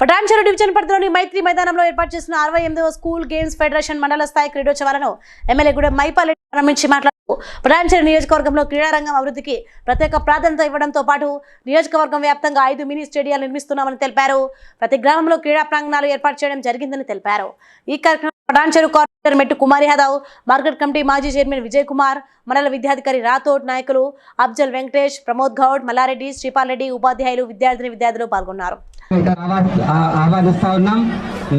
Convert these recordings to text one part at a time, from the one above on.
Patancheru division పరిధిలోని మైత్రి మైదానంలో ఏర్పాటు చేసిన అరవై ఎనిమిదవ స్కూల్ గేమ్స్ ఫెడరేషన్ మండల స్థాయి క్రీడోత్సవాలను ఎమ్మెల్యే కూడా మైపాల్ ప్రారంభించి మాట్లాడుతూ పటాన్చెరు నియోజకవర్గంలో క్రీడారంగం అభివృద్ధికి ప్రత్యేక ప్రాధాన్యత ఇవ్వడంతో పాటు నియోజకవర్గం వ్యాప్తంగా ఐదు మినీ స్టేడియాలు నిర్మిస్తున్నామని తెలిపారు. ప్రతి గ్రామంలో క్రీడా ప్రాంగణాలు ఏర్పాటు చేయడం జరిగిందని తెలిపారు. ఈ కార్యక్రమం Patancheru corporator Mettu Kumar Yadav market committee మాజీ చైర్మన్ విజయ్ కుమార్ మండల విద్యాధికారి రాథోడ్ నాయకులు అఫ్జల్ వెంకటేష్ ప్రమోద్ గౌడ్ మల్లారెడ్డి శ్రీపాల్ రెడ్డి ఉపాధ్యాయులు విద్యార్థిని విద్యార్థులు పాల్గొన్నారు. ఇక్కడ ఆహ్వా- ఆ- ఆహ్వానిస్తా ఉన్నాం.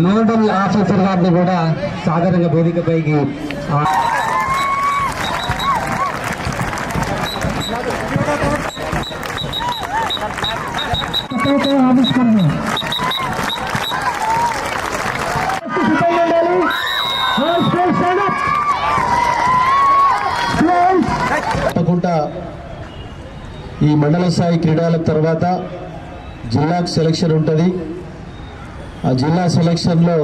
నోడల్ ఆఫీసర్ గారిని కూడా సాధారణంగా వేదికపైకి ఆ- తప్పకుండా ఈ మండల స్థాయి క్రీడల తర్వాత జిల్లాకు సెలక్షన్ ఉంటుంది. ఆ జిల్లా సెలక్షన్లో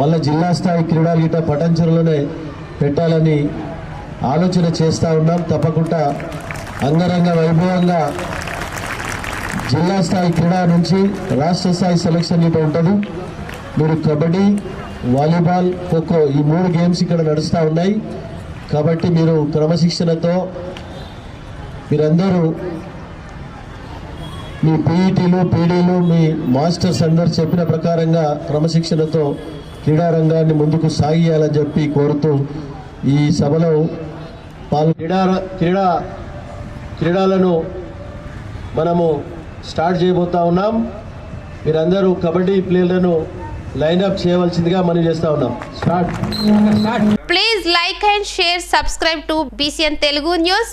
మళ్ళీ జిల్లా స్థాయి క్రీడలు గిట్ట పటంచెరులోనే పెట్టాలని ఆలోచన చేస్తూ ఉన్నాం. తప్పకుండా అంగరంగ వైభవంగా జిల్లా స్థాయి క్రీడా నుంచి రాష్ట్ర స్థాయి సెలక్షన్ గిట్ట ఉంటుంది. మీరు కబడ్డీ వాలీబాల్ ఖోఖో ఈ మూడు గేమ్స్ ఇక్కడ నడుస్తూ ఉన్నాయి. కాబట్టి మీరు క్రమశిక్షణతో మీరందరూ మీ పీఈటీలు పీడీలు మీ మాస్టర్స్ అందరు చెప్పిన ప్రకారంగా క్రమశిక్షణతో క్రీడారంగాన్ని ముందుకు సాగియాలని చెప్పి కోరుతూ ఈ సభలో పాల్ క్రీడా క్రీడా క్రీడలను మనము స్టార్ట్ చేయబోతా ఉన్నాం. మీరందరూ కబడ్డీ ప్లేయర్లను లైన్అప్ చేయవలసిందిగా మనం చేస్తూ ఉన్నాం. Start. Please like and share subscribe to BCN Telugu news.